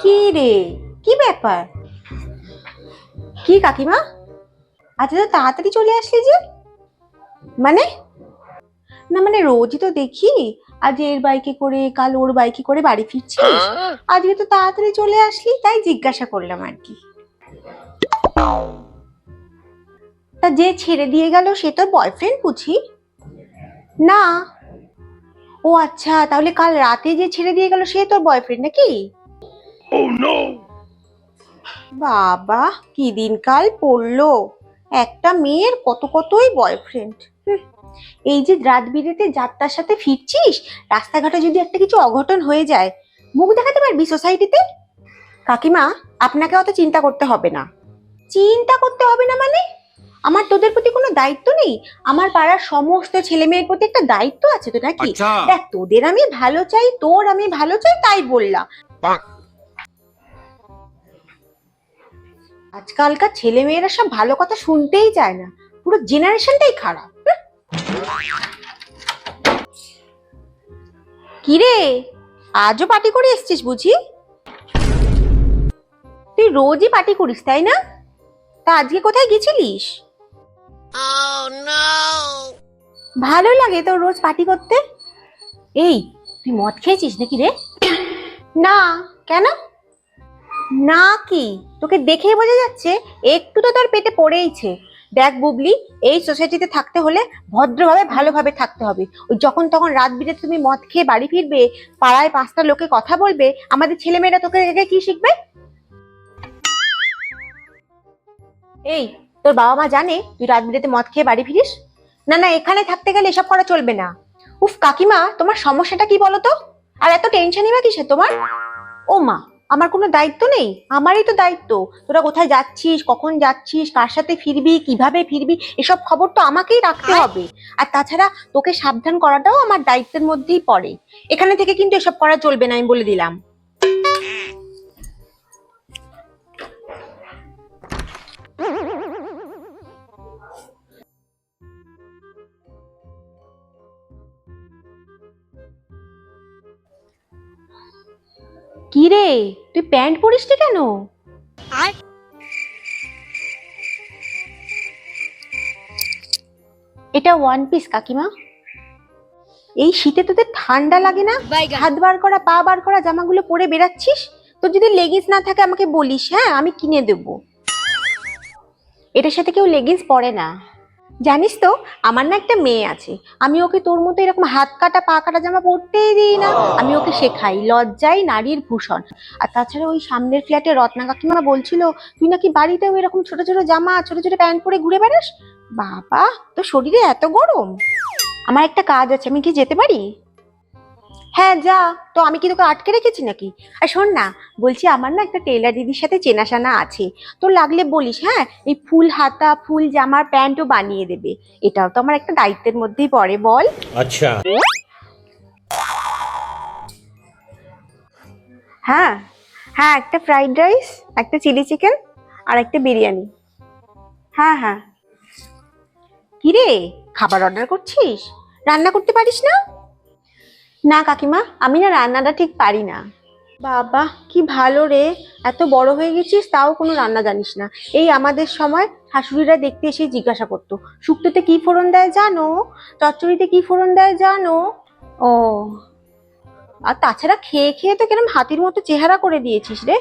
কি রে? কি ব্যাপার? কি কাকিমা? আচ্ছা তো তাড়াতাড়ি চলে আসলি যে? মানে? না মানে রোজই তো দেখি আজ এর বাইকে করে কাল ওর বাইকে করে বাড়ি ফিরছিস। আজকে তো তাড়াতাড়ি চলে আসলি তাই জিজ্ঞাসা করলাম আর কি। তা যে ছেড়ে দিয়ে গেল সে তোর বয়ফ্রেন্ড বুঝি না। ও আচ্ছা তাহলে কাল রাতে যে ছেড়ে দিয়ে গেল সে তোর বয়ফ্রেন্ড নাকি? Oh, ও নো বাবা কি দিনকাল পড়ল? একটা মেয়ের কত কতই বয়ফ্রেন্ড এই যে রাত বিরেতে যাত্রার সাথে ফিরছিস রাস্তাঘাটে যদি একটা কিছু অঘটন হয়ে যায় মুখ দেখাতে পারবি সোসাইটিতে কাকিমা আপনাকে অত চিন্তা করতে হবে না। চিন্তা করতে হবে না মানে? আমার তোদের প্রতি কোনো দায়িত্ব নেই? আমার পাড়ার সমস্ত ছেলে মেয়ের প্রতি একটা দায়িত্ব আছে তো নাকি? আচ্ছা। দেখ তোদের আমি ভালো চাই তোর আমি ভালো চাই তাই বললাম। আজকালকার ছেলে মেয়েরা সব ভালো কথা শুনতেই চায় না। পুরো জেনারেশনটাই খারাপ। কিরে আজও পার্টি করে এসছিস বুঝি? তুই রোজই পার্টি করিস তাই না? তা আজকে কোথায় গেছিলিস? ভালো লাগে তোর রোজ পার্টি করতে। এই তুই মদ খেয়েছিস নাকি রে? না। কেন? না কি? তোকে দেখেই বোঝা যাচ্ছে একটু তো তোর পেটে পড়েইছে। দেখ বুবলি, এই সোসাইটিতে থাকতে হলে ভদ্রভাবে, ভালোভাবে থাকতে হবে। ওই যখন তখন রাত বিরেতে তুমি মদ খেয়ে বাড়ি ফিরবে, পাড়ায় পাঁচটা লোকে কথা বলবে, আমাদের ছেলেমেয়েরা তোকে দেখে কি শিখবে? এই, তোর বাবা মা জানে তুই রাত বিরেতে মদ খেয়ে বাড়ি ফিরিস? না না, এখানে থাকতে গেলে এসব করা চলবে না। উফ, কাকিমা, তোমার সমস্যাটা কি বলো তো? আর এত টেনশনই বা কিসে তোমার? ও মা আমার কোনো দায়িত্ব নেই? আমারই তো দায়িত্ব। তোরা কোথায় যাচ্ছিস? কখন যাচ্ছিস? কার সাথে ফিরবি? কীভাবে ফিরবি? এসব খবর তো আমাকেই রাখতে হবে। আর তাছাড়া তোকে সাবধান করাটাও আমার দায়িত্বের মধ্যেই পড়ে। এখানে থেকে কিন্তু এসব করা চলবে না আমি বলে দিলাম। কি রে? তুই প্যান্ট পরিসনি কেন? এটা ওয়ান পিস কাকিমা। এই শীতে তোদের ঠান্ডা লাগে না? হাত বার করা পা বার করা জামাগুলো পরে বেরাচ্ছিস তোর যদি লেগিংস না থাকে আমাকে বলিস হ্যাঁ? আমি কিনে দেবো। এটার সাথে কেউ লেগিংস পরে না। জানিস তো, আমার না একটা মেয়ে আছে। আমি ওকে তোর মতো এরকম হাত কাটা, পা কাটা জামা পরতেই দিই না। আমি ওকে শেখাই লজ্জাই নারীর ভূষণ। আর তাছাড়া ওই সামনের ফ্ল্যাটে রত্না কাকিমা বলছিল, তুই নাকি বাড়িতেও এরকম ছোট ছোট জামা, ছোট ছোট প্যান্ট পরে ঘুরে বেড়াস? বাবা, তোর শরীরে এত গরম? আমার একটা কাজ আছে, আমি কি যেতে পারি? হ্যাঁ যা। তো আমি কি তোকে আটকে রেখেছি নাকি? আর শোন না বলছি আমার না একটা টেলার দিদির সাথে চেনাশানা আছে। তো লাগলে বলিস হ্যাঁ? এই ফুল হাতা ফুল জামার প্যান্টও বানিয়ে দেবে। এটাও তো আমার একটা দায়িত্বের মধ্যেই পড়ে বল। আচ্ছা। হ্যাঁ হ্যাঁ একটা ফ্রাইড রাইস একটা চিলি চিকেন আর একটা বিরিয়ানি। হ্যাঁ হ্যাঁ। কিরে খাবার অর্ডার করছিস? রান্না করতে পারিস না? না কাকিমা আমি না রান্নাটা ঠিক পারি না। বাবা কি ভালো রে। এত বড় হয়ে গেছিস তাও কোনো রান্না জানিস না। এই আমাদের সময় শাশুড়িরা দেখতে এসে জিজ্ঞাসা করতো শুক্তোতে কি ফোড়ন দেয় জানো? চচ্চড়িতে কি ফোড়ন দেয় জানো? ও। আর তাছাড়া খেয়ে খেয়ে তো কেরম হাতির মতো চেহারা করে দিয়েছিস রে।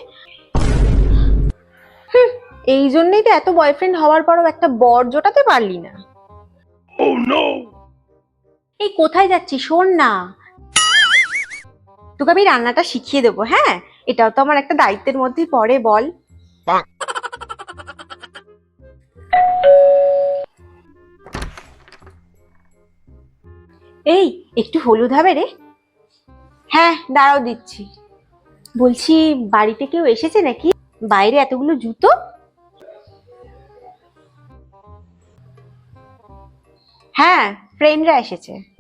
হুম, এই জন্যই তো এত বয়ফ্রেন্ড হওয়ার পরও একটা বর জোটাতে পারলি না। Oh এই কোথায় যাচ্ছি শোন না। তোকে আমি রান্নাটা শিখিয়ে দেবো হ্যাঁ? এটাও তো আমার একটা দায়িত্বের মধ্যেই পড়ে, বল। এই, একটু হলুদ হবে রে। হ্যাঁ দাঁড়াও দিচ্ছি। বলছি, বাড়িতে কেউ এসেছে নাকি? বাইরে এতগুলো জুতো? হ্যাঁ ফ্রেন্ডরা এসেছে।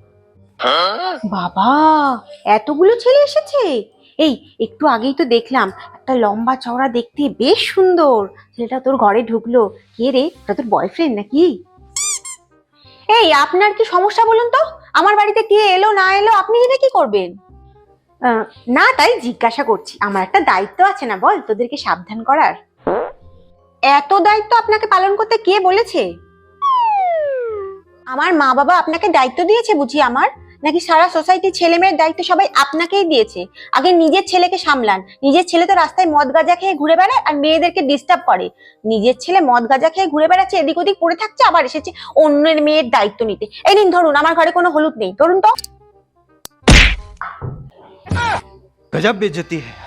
বাবা, এতগুলো ছেলে এসেছে? এই, একটু আগেই তো দেখলাম, একটা লম্বা চওড়া দেখতে বেশ সুন্দর। ছেলেটা তোর ঘরে ঢুকলো। কে রে? এটা তোর বয়ফ্রেন্ড নাকি? এই, আপনার কি সমস্যা বলুন তো? আমার বাড়িতে কে এলো, না এলো, আপনি জেনে কি করবেন? না, তাই জিজ্ঞাসা করছি। আমার একটা দায়িত্ব আছে না, বল, তোদেরকে সাবধান করার। এত দায়িত্ব আপনাকে পালন করতে কে বলেছে? আমার মা বাবা আপনাকে দায়িত্ব দিয়েছে বুঝি আমার? নাকি সারা সোসাইটি ছেলে মেয়ের দায়িত্ব সবাই আপনাকেই দিয়েছে? আগে নিজের ছেলেকে সামলান। নিজের ছেলে তো রাস্তায় মদ গাঁজা খেয়ে ঘুরে বেড়ায় আর মেয়েদেরকে ডিস্টার্ব করে। নিজের ছেলে মদ গাঁজা খেয়ে ঘুরে বেড়াচ্ছে, এদিক ওদিক পড়ে থাকছে, আবার এসেছে অন্যের মেয়ের দায়িত্ব নিতে। এই নিন, ধরুন, আমার ঘরে কোনো হলুদ নেই। ধরুন তো। গজব বেজতি হ্যাঁ